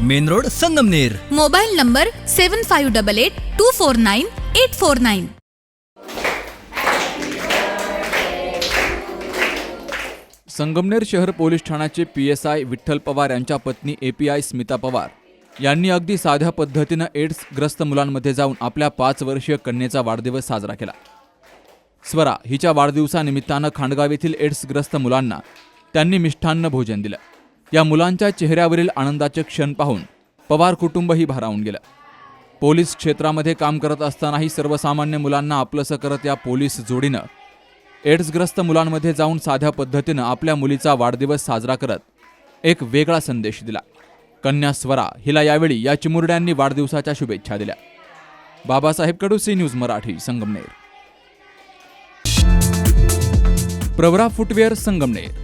Main road Sangamner. Mobile number seven five double eight two four nine eight four nine Sangamner शहर police ठाण्याचे P S I Vitthal Pawar यांच्या पत्नी A P I Smita Pawar यांनी अगदी साध्या पद्धतीनं एड्सग्रस्त मुलांमध्ये जाऊन आपल्या पाच वर्षीय कन्येचा वाढदिवस साजरा केला. स्वरा हिच्या वाढदिवसानिमित्तानं खांडगाव येथील एड्सग्रस्त मुलांना त्यांनी मिष्ठान्न भोजन दिलं. या मुलांच्या चेहऱ्यावरील आनंदाचे क्षण पाहून पवार कुटुंबही भारावून गेलं. पोलीस क्षेत्रामध्ये काम करत असतानाही सर्वसामान्य मुलांना आपलंसं करत या पोलीस जोडीनं एड्सग्रस्त मुलांमध्ये जाऊन साध्या पद्धतीनं आपल्या मुलीचा वाढदिवस साजरा करत एक वेगळा संदेश दिला. कन्या स्वरा हिला यावेळी या चिमुरड्यांनी वाढदिवसाच्या शुभेच्छा दिल्या. Babasaheb Kadu C news Marathi Sangamner. Pravara footwear Sangamner.